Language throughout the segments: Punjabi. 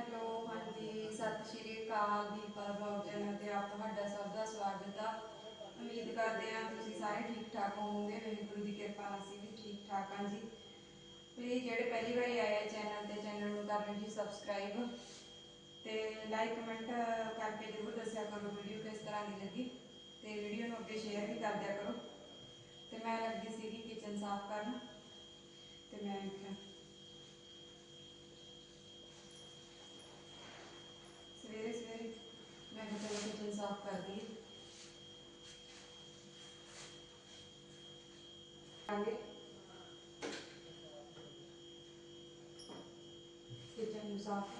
ਹੈਲੋ, ਹਾਂਜੀ, ਸਤਿ ਸ਼੍ਰੀ ਅਕਾਲ ਦੀਪਾ ਬਲੌਗ ਚੈਨਲ ਤੇ ਆਪ ਤੁਹਾਡਾ ਸਭ ਦਾ ਸਵਾਗਤ ਆ। ਉਮੀਦ ਕਰਦੇ ਹਾਂ ਤੁਸੀਂ ਸਾਰੇ ਠੀਕ ਠਾਕ ਹੋਵੋਗੇ ਵਾਹਿਗੁਰੂ ਦੀ ਕਿਰਪਾ ਨਾਲ ਅਸੀਂ ਵੀ ਠੀਕ ਠਾਕ ਹਾਂ ਜੀ। ਪਲੀਜ਼ ਜਿਹੜੇ ਪਹਿਲੀ ਵਾਰੀ ਆਏ ਆ ਚੈਨਲ ਤੇ, ਚੈਨਲ ਨੂੰ ਕਰ ਲਓ ਜੀ ਸਬਸਕ੍ਰਾਈਬ ਤੇ ਲਾਈਕ, ਕਮੈਂਟ ਕਰਕੇ ਜ਼ਰੂਰ ਦੱਸਿਆ ਕਰੋ ਵੀਡੀਓ ਕਿਸ ਤਰ੍ਹਾਂ ਦੀ ਲੱਗੀ ਤੇ ਵੀਡੀਓ ਨੂੰ ਅੱਗੇ ਸ਼ੇਅਰ ਵੀ ਕਰ ਦਿਆ ਕਰੋ। ਤੇ ਮੈਂ ਲੱਗੀ ਸੀਗੀ ਕਿਚਨ ਸਾਫ਼ ਕਰਨ ਤੇ ਮੈਂ ਕਿਹਾ ਸਵੇਰੇ ਸਵੇਰੇ ਮੈਂ ਕਿਹਾ ਚਲੋ ਕਿਚਨ ਸਾਫ਼ ਕਰ ਦਈਏ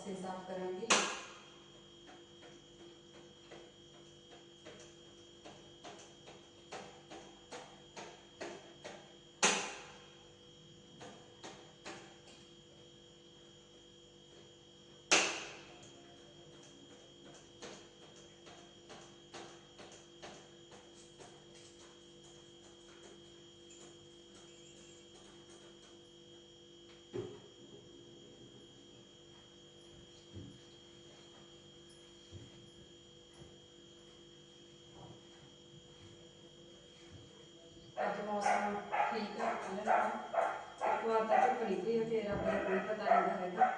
ਆਪਾਂ ਸਾਫ਼ ਕਰਾਂਗੇ ਮੌਸਮ ਠੀਕ ਆ ਕੱਲ੍ਹ ਨਾਲੋਂ ਇੱਕ ਵਾਰ ਤਾਂ ਧੁੱਪ ਨਿਕਲੀ ਆ ਫਿਰ ਆਪਣਾ ਕੋਈ ਪਤਾ ਨਹੀਂ ਹੈਗਾ।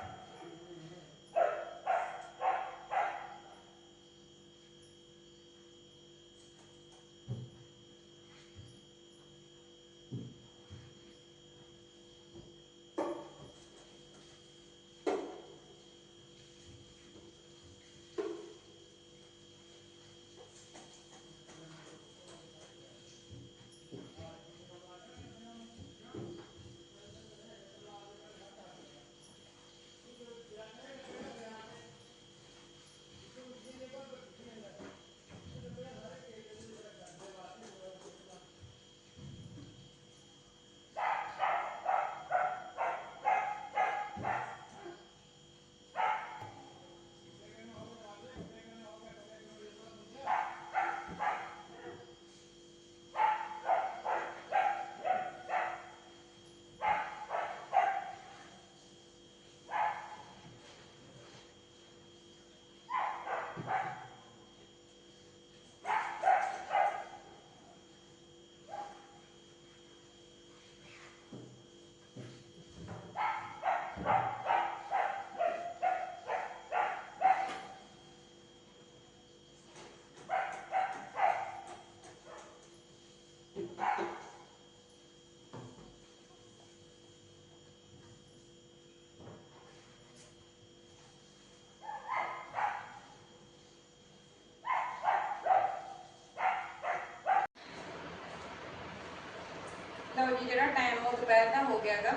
ਲਓ ਜਿਹੜਾ ਟਾਈਮ ਉਹ ਦੁਪਹਿਰ ਦਾ ਹੋ ਗਿਆਗਾ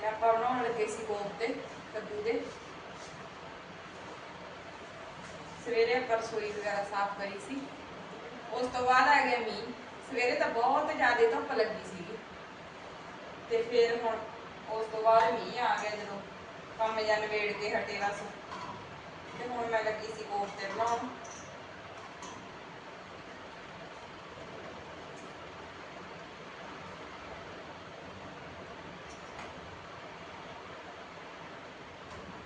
ਤੇ ਆਪਾਂ ਬਣਾਉਣ ਲੱਗੇ ਸੀ ਕੋਫਤੇ ਕੱਦੂ ਦੇ। ਸਵੇਰੇ ਆਪਾਂ ਰਸੋਈ ਵਗੈਰਾ ਸਾਫ਼ ਕਰੀ ਸੀ। ਉਸ ਤੋਂ ਬਾਅਦ ਆ ਗਿਆ ਮੀਂਹ। ਸਵੇਰੇ ਤਾਂ ਬਹੁਤ ਜ਼ਿਆਦਾ ਧੁੱਪ ਲੱਗੀ ਸੀ ਤੇ ਫਿਰ ਹੁਣ ਉਸ ਤੋਂ ਬਾਅਦ ਮੀਂਹ ਆ ਗਿਆ ਜਦੋਂ ਕੰਮ ਜਾਂ ਨਵੇੜ ਕੇ ਹਟੇ ਬਸ। ਤੇ ਹੁਣ ਮੈਂ ਲੱਗੀ ਸੀ ਕੋਫਤੇ ਬਣਾਉਣ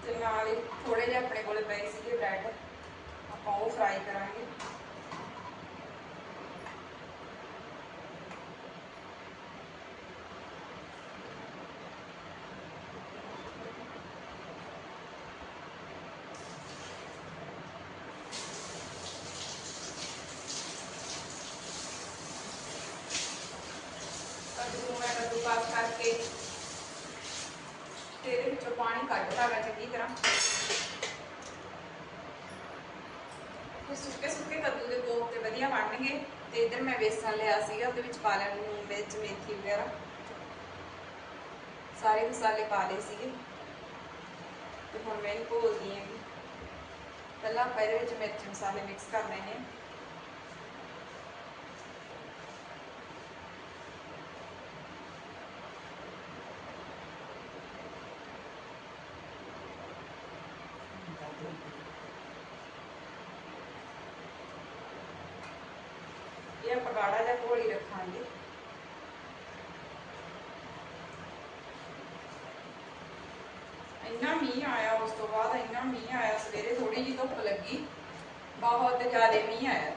ਤੇ ਨਾਲ ਹੀ ਥੋੜੇ ਜਿਹੇ ਆਪਣੇ ਕੋਲੇ ਪਏ ਸੀਗੇ ਬ੍ਰੈਡ ਆਪਾਂ ਉਹ ਫਰਾਈ ਕਰਾਂਗੇ ਕੱਦੂ ਮੈਂ ਕੱਦੂ ਪਾਸ ਕਰਕੇ ਤੇ ਇਹਦੇ ਵਿੱਚੋਂ ਪਾਣੀ ਕੱਢਦਾ ਵਾ ਚੰਗੀ ਤਰ੍ਹਾਂ ਤੇ ਸੁੱਕੇ ਸੁੱਕੇ ਕੱਦੂ ਦੇ ਕੋਫਤੇ ਵਧੀਆ ਬਣਨਗੇ ਤੇ ਇਧਰ ਮੈਂ ਵੇਸਣ ਲਿਆ ਸੀਗਾ, ਉਹਦੇ ਵਿੱਚ ਪਾ ਲੈਣ ਨੂੰ ਮਿਰਚ, ਮੇਥੀ ਵਗੈਰਾ। ਸਾਰੇ ਮਸਾਲੇ ਪਾ ਲਏ ਸੀਗੇ। ਤੇ ਹੁਣ ਮੈਂ ਇਹਨੂੰ ਘੋਲਦੀ ਹੈਗੀ। ਪਹਿਲਾਂ ਆਪਾਂ ਇਹਦੇ ਵਿੱਚ ਮਿਰਚ ਮਸਾਲੇ ਮਿਕਸ ਕਰ ਲੈਣੇ ਆ ਇਹ ਆਪਾਂ ਗਾੜਾ ਜਿਹਾ ਘੋਲ ਹੀ ਰੱਖਾਂਗੇ। ਇੰਨਾ ਮੀਂਹ ਆਇਆ ਉਸ ਤੋਂ ਬਾਅਦ, ਇੰਨਾ ਮੀਂਹ ਆਇਆ, ਸਵੇਰੇ ਥੋੜੀ ਜਿਹੀ ਧੁੱਪ ਲੱਗੀ। ਬਹੁਤ ਜ਼ਿਆਦਾ ਮੀਂਹ ਆਇਆ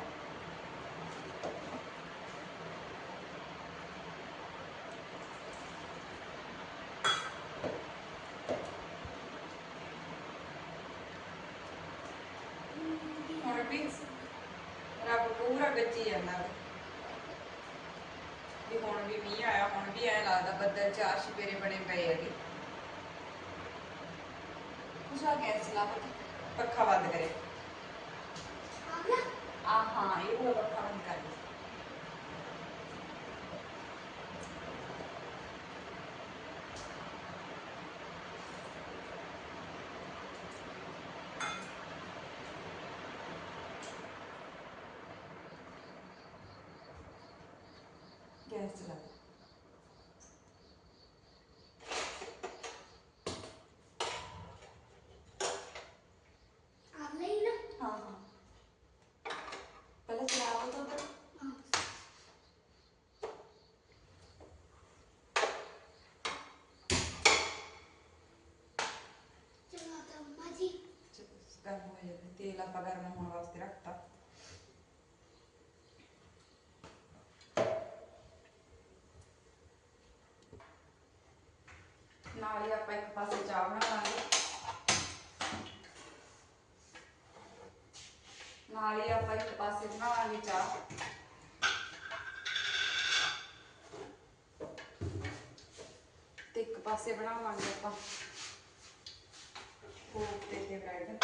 ਹੁਣ ਵੀ ਰੱਬ ਪੂਰਾ ਗੱਜੀ ਜਾਂਦਾ ਵਾ। ਵੀ ਹੁਣ ਵੀ ਮੀਂਹ ਆਇਆ ਹੁਣ ਬੱਦਲ ਚਾਰ ਛਪੇਰੇ ਬਣੇ ਪਏ ਹੈਗੇ। ਉਸਾ ਗੈਸ ਲਾ ਪੱਖਾ ਬੰਦ ਕਰੇ। ਆ ਹਾਂ, ਇਹ ਉਹ ਪੱਖਾ ਬੰਦ ਕਰ ਦੇ। ਗੈਸ ਚਲਾ ਦੇ ਹਾਂ ਹਾਂ ਪਹਿਲਾਂ ਚਲਾ ਦੋ ਤਾਂ ਗਰਮ ਹੋ ਗਰਮ ਹੋਣ ਵਾਸਤੇ ਰੱਖਤਾ ਨਾਲ ਹੀ ਆਪਾਂ ਇੱਕ ਪਾਸੇ ਚਾਹ ਬਣਾ ਲਾਂਗੇ ਨਾਲ ਹੀ ਆਪਾਂ ਇੱਕ ਪਾਸੇ ਬਣਾਵਾਂਗੇ ਚਾਹ ਤੇ ਇੱਕ ਪਾਸੇ ਬਣਾਵਾਂਗੇ ਆਪਾਂ ਕੋਫਤੇ ਤੇ ਬ੍ਰੈਡ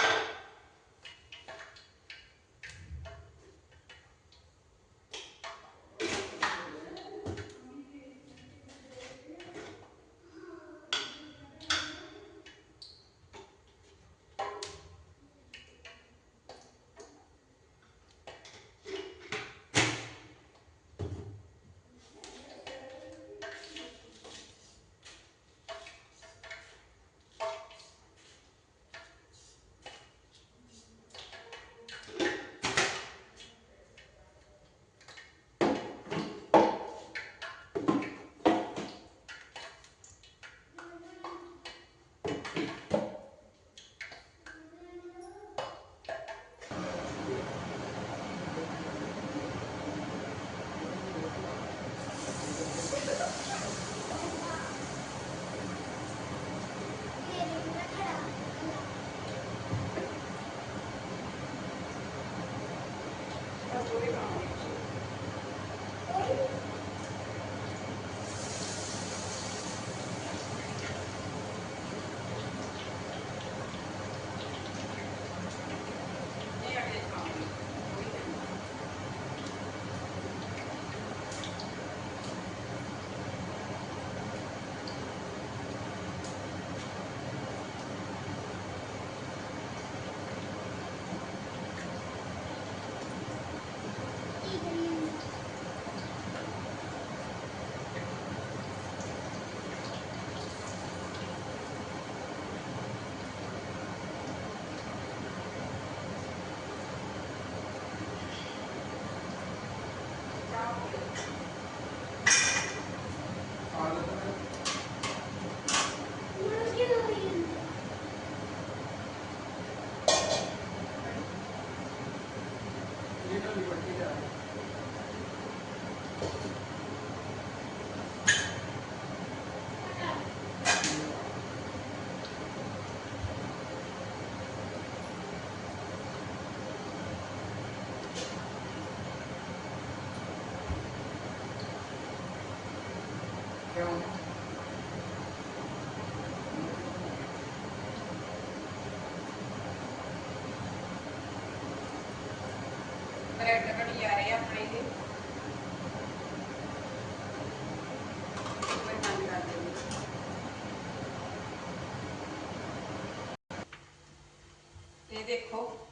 ਇਹ ਦੇਖੋ,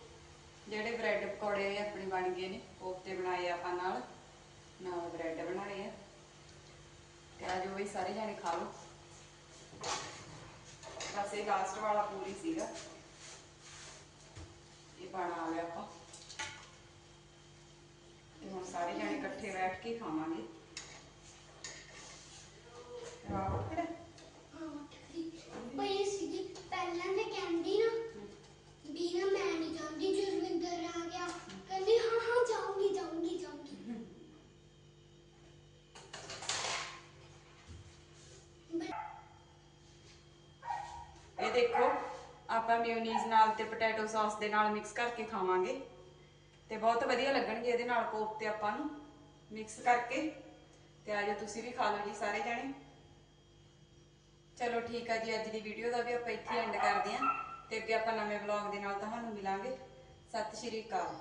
ਜਿਹੜੇ ਬ੍ਰੈਡ ਪਕੌੜੇ ਆਪਣੇ ਬਣ ਗਏ ਨੇ ਕੋਫਤੇ ਬਣਾਏ ਆਪਾਂ ਨਾਲ। ਨਾਲ ਬ੍ਰੈਡ ਬਣਾਏ ਆ। ਤੇ ਆ ਜੋ ਵੀ ਸਾਰੇ ਜਾਣੇ ਖਾ ਲਓ। ਬਸ ਇਹ ਲਾਸਟ ਵਾਲਾ ਪੂਰੀ ਸੀਗਾ। ਇਹ ਬਣਾ ਲਿਆ ਆਪਾਂ। ਤੇ ਹੁਣ ਸਾਰੇ ਜਾਣੇ ਇਕੱਠੇ ਬੈਠ ਕੇ ਖਾਵਾਂਗੇ। ਇਹ ਦੇਖੋ, ਆਪਾਂ ਮਿਓਨੀਜ਼ ਨਾਲ ਤੇ ਪੋਟੈਟੋ ਸੌਸ ਦੇ ਨਾਲ ਮਿਕਸ ਕਰਕੇ ਖਾਵਾਂਗੇ। ਤੇ ਬਹੁਤ ਵਧੀਆ ਲੱਗਣਗੇ ਇਹਦੇ ਨਾਲ ਕੋਫਤੇ ਆਪਾਂ ਨੂੰ ਮਿਕਸ ਕਰਕੇ। ਤੇ ਆਜੋ ਤੁਸੀਂ ਵੀ ਖਾ ਲਓ ਜੀ ਸਾਰੇ ਜਣੇ। ਚਲੋ ਠੀਕ ਆ ਜੀ, ਅੱਜ ਦੀ ਵੀਡੀਓ ਦਾ ਵੀ ਆਪਾਂ ਇੱਥੇ ਐਂਡ ਕਰਦੇ ਆਂ ਤੇ ਅੱਗੇ ਆਪਾਂ ਨਵੇਂ ਵਲੌਗ ਦੇ ਨਾਲ ਤੁਹਾਨੂੰ ਮਿਲਾਂਗੇ। ਸਤਿ ਸ਼੍ਰੀ ਅਕਾਲ।